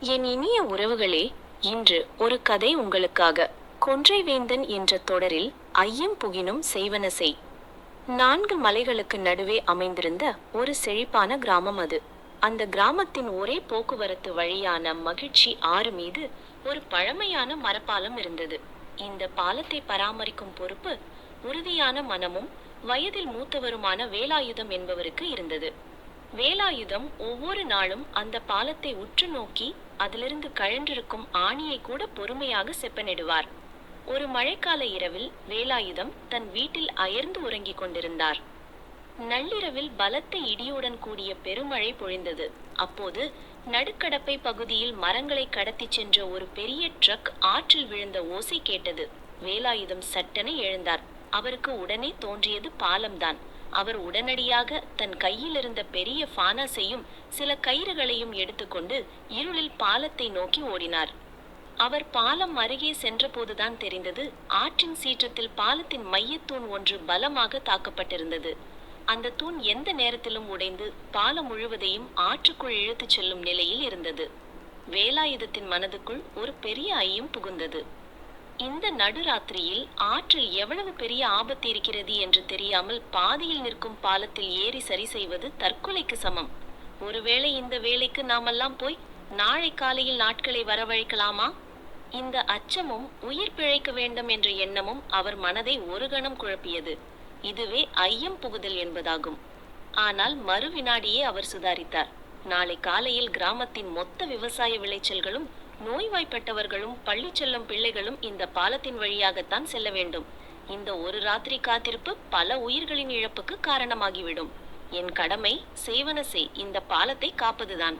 என் இனிய உறவுகளே இன்று ஒரு கதை உங்களுக்காக. கொன்றைவேந்தன் என்ற தொடரில் ஐயம் புகினும் செய்வன செய் நான்கு மலைகளுக்கு நடுவே அமைந்திருந்த ஒரு செழிப்பான கிராமம் அது. அந்த கிராமத்தின் ஒரே போக்குவரத்து வழியான மகிழ்ச்சி ஆறு மீது ஒரு பழமையான மரப்பாலம் இருந்தது. இந்த பாலத்தை பராமரிக்கும் பொறுப்பு உறுதியான மனமும் வயதில் மூத்தவருமான வேலாயுதம் என்பவருக்கு இருந்தது. வேலாயுதம் ஒவ்வொரு நாளும் அந்த பாலத்தை உற்று நோக்கி அதிலிருந்து கழன்றிருக்கும் ஆணியை கூட பொறுமையாக செப்பனிடுவார். ஒரு மழைக்கால இரவில் வேலாயுதம் தன் வீட்டில் அயர்ந்து உறங்கிக் கொண்டிருந்தார். நள்ளிரவில் பலத்த இடியுடன் கூடிய பெருமழை பொழிந்தது. அப்போது நடுக்கடப்பை பகுதியில் மரங்களை கடத்திச் சென்ற ஒரு பெரிய ட்ரக் ஆற்றில் விழுந்த ஓசை கேட்டது. வேலாயுதம் சட்டென எழுந்தார். அவருக்கு உடனே தோன்றியது பாலம்தான். அவர் உடனடியாக தன் கையில் இருந்த பெரிய ஃபானாஸையும் சில கயிறுகளையும் எடுத்துக்கொண்டு இருளில் பாலத்தை நோக்கி ஓடினார். அவர் பாலம் அருகே சென்றபோதுதான் தெரிந்தது ஆற்றின் சீற்றத்தில் பாலத்தின் மையத்தூண் ஒன்று பலமாக தாக்கப்பட்டிருந்தது. அந்த தூண் எந்த நேரத்திலும் உடைந்து பாலம் முழுவதையும் ஆற்றுக்குள் இழுத்துச் செல்லும் நிலையில் இருந்தது. வேலாயுதத்தின் மனதுக்குள் ஒரு பெரிய ஐயம் புகுந்தது. இந்த நடுராத்திரியில் ஆற்றில் எவ்வளவு பெரிய ஆபத்து இருக்கிறது என்று தெரியாமல் பாதியில் நிற்கும் பாலத்தில் ஏறி சரி செய்வது தற்கொலைக்கு சமம். ஒருவேளை இந்த வேலைக்கு நாமெல்லாம் போய் நாளை காலையில் நாட்களை வரவழைக்கலாமா? இந்த அச்சமும் உயிர் பிழைக்க வேண்டும் என்ற எண்ணமும் அவர் மனதை ஒரு கணம் குழப்பியது. இதுவே ஐயம் புகுதல் என்பதாகும். ஆனால் மறு வினாடியே அவர் சுதாரித்தார். நாளை காலையில் கிராமத்தின் மொத்த விவசாய விளைச்சல்களும் நோய்வாய்ப்பட்டவர்களும் பள்ளி செல்லும் பிள்ளைகளும் இந்த பாலத்தின் வழியாகத்தான் செல்ல வேண்டும். இந்த ஒரு ராத்திரி காத்திருப்பு பல உயிர்களின் இழப்புக்கு காரணமாகிவிடும். என் கடமை சேவன செய் இந்த பாலத்தை காப்பதுதான்.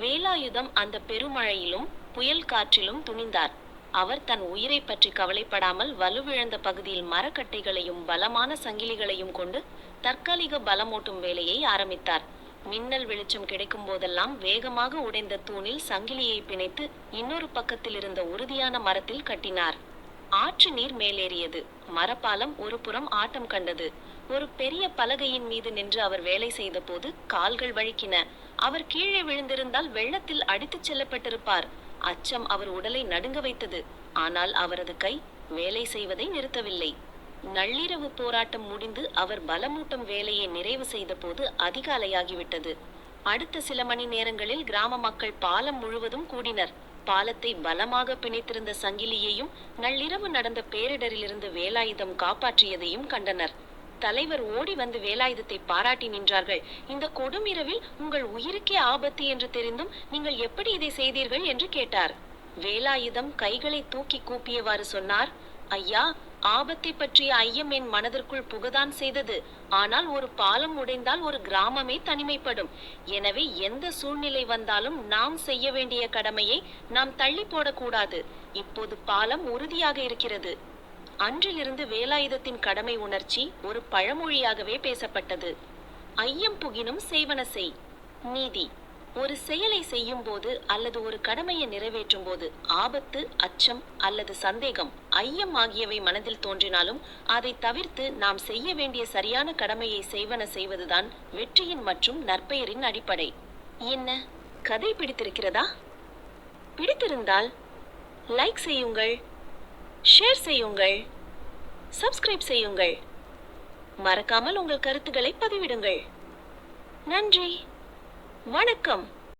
வேலாயுதம் அந்த பெருமழையிலும் புயல் காற்றிலும் துணிந்தார். அவர் தன் உயிரை பற்றி கவலைப்படாமல் வலுவிழந்த பகுதியில் மரக்கட்டைகளையும் பலமான சங்கிலிகளையும் கொண்டு தற்காலிக பலமூட்டும் வேலையை ஆரம்பித்தார். மின்னல் வெளிச்சம் கிடைக்கும் போதெல்லாம் வேகமாக உடைந்த தூணில் சங்கிலியை பிணைத்து இன்னொரு பக்கத்தில் இருந்த உறுதியான மரத்தில் கட்டினார். ஆற்று நீர் மேலேறியது. மரப்பாலம் ஒரு புறம் ஆட்டம் கண்டது. ஒரு பெரிய பலகையின் மீது நின்று அவர் வேலை செய்தபோது கால்கள் வழுக்கின. அவர் கீழே விழுந்திருந்தால் வெள்ளத்தில் அடித்துச் செல்லப்பட்டிருப்பார். அச்சம் அவர் உடலை நடுங்க வைத்தது. ஆனால் அவரது கை வேலை செய்வதை நிறுத்தவில்லை. நள்ளிரவு போராட்டம் முடிந்து அவர் பலமூட்டும் வேலையை நிறைவு செய்தபோது அதிகாலையாகிவிட்டது. அடுத்த சில மணி நேரங்களில் கிராம மக்கள் பாலம் முழுவதும் கூடினர். பாலத்தை பலமாக பிணைத்திருந்த சங்கிலியையும் நள்ளிரவு நடந்த பேரிடரிலிருந்து வேலாயுதம் காப்பாற்றியதையும் கண்டனர். தலைவர் ஓடி வந்து வேலாயுதத்தை பாராட்டி நின்றார்கள். இந்த கொடுமிரவில் உங்கள் உயிருக்கே ஆபத்து என்று தெரிந்தும் நீங்கள் எப்படி இதை செய்தீர்கள்? என்று கேட்டார். வேலாயுதம் கைகளை தூக்கி கூப்பியவாறு சொன்னார் ஐயா ஆபத்தை பற்றிய ஐயம் என் மனதிற்குள் புகதான் செய்தது. ஆனால் ஒரு பாலம் உடைந்தால் ஒரு கிராமமே தனிமைப்படும். எனவே எந்த சூழ்நிலை வந்தாலும் நாம் செய்ய வேண்டிய கடமையை நாம் தள்ளி போடக்கூடாது. இப்போது பாலம் உறுதியாக இருக்கிறது. அன்றிலிருந்து வேலாயுதத்தின் கடமை உணர்ச்சி ஒரு பழமொழியாகவே பேசப்பட்டது. ஐயம் புகினும் செய்வன செய். நீதி. ஒரு செயலை செய்யும் போது அல்லது ஒரு கடமையை நிறைவேற்றும் போது ஆபத்து அச்சம் அல்லது சந்தேகம் ஐயம் ஆகியவை மனதில் தோன்றினாலும் அதை தவிர்த்து நாம் செய்ய வேண்டிய சரியான கடமையை செய்வன செய்வதுதான் வெற்றியின் மற்றும் நற்பெயரின் அடிப்படை. என்ன? கதை பிடித்திருக்கிறதா? பிடித்திருந்தால் லைக் செய்யுங்கள் ஷேர் செய்யுங்கள் சப்ஸ்கிரைப் செய்யுங்கள். மறக்காமல் உங்கள் கருத்துக்களை பதிவிடுங்கள். நன்றி. வணக்கம்.